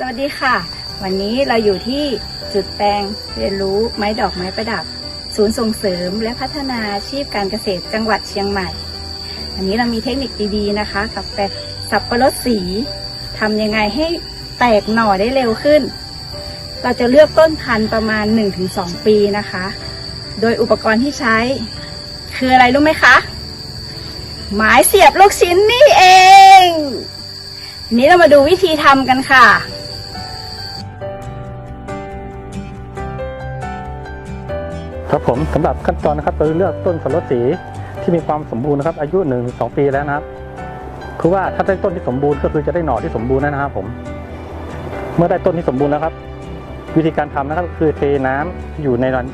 สวัสดีค่ะ วันนี้เราอยู่ที่จุดแปลงเรียนรู้ไม้ดอกไม้ประดับ ศูนย์ส่งเสริมและพัฒนาอาชีพการเกษตรจังหวัดเชียงใหม่ วันนี้เรามีเทคนิคดีๆนะคะ กับแปลงสับปะรดสีทำยังไงให้แตกหน่อได้เร็วขึ้น เราจะเลือกต้นพันธุ์ประมาณ 1-2 ปีนะคะ โดยอุปกรณ์ที่ใช้ คืออะไรรู้ไหมคะไม้เสียบลูกชิ้นนี่เอง นี้เรามาดูวิธีทำกันค่ะ ครับผมสำหรับขั้นตอนนะครับเราเลือกต้นสับปะรดสีที่มีความสมบูรณ์นะครับอายุ1นถึงสปีแล้วนะครับ คือว่าถ้าได้ต้นที่สมบูรณ์ก็คือจะได้หน่อที่สมบูรณ์นะครับผม เมื่อได้ต้นที่สมบูรณ์แล้วครับ วิธีการทำนะครับ คือเทน้ำที่อยู่ในรัน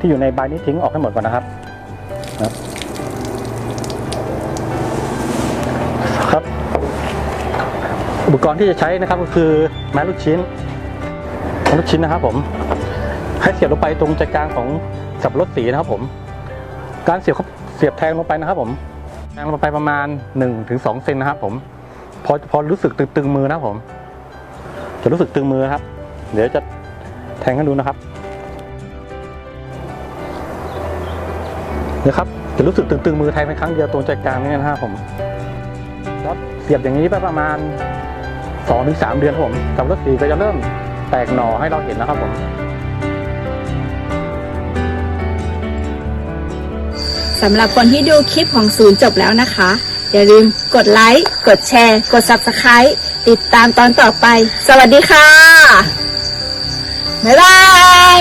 ที่อยู่ในใบนี้ทิ้งออกให้หมดก่อนนะครับครับครับ อุปกรณ์ที่จะใช้นะครับก็คือไม้ลูกชิ้นไม้ลูกชิ้นนะครับผม ให้เสียบลงไปตรงใจกลางของสับรดสีนะครับผม การเสียบเขาเสียบแทงลงไปนะครับ ผมแทงลงไปประมาณ1-2ถึงเซนนะครับ ผมพอพอรู้สึกตึงๆมือนะผม จะรู้สึกตึงมือครับ เดี๋ยวจะแทงให้ดูนะครับเนี่ยครับจะรู้สึกตึงๆมือแทงเป็นครั้งเดียวตรงใจกลางนี่นะครับผมแล้วเสียบอย่างนี้ไปประมาณ2-3เดือนครับผมสับรดสีก็จะเริ่มแตกหน่อให้เราเห็นนะครับผม สำหรับคนที่ดูคลิปของศูนย์จบแล้วนะคะ อย่าลืมกดไลค์ กดแชร์ กด Subscribe ติดตามตอนต่อไป สวัสดีค่ะ บ๊ายบาย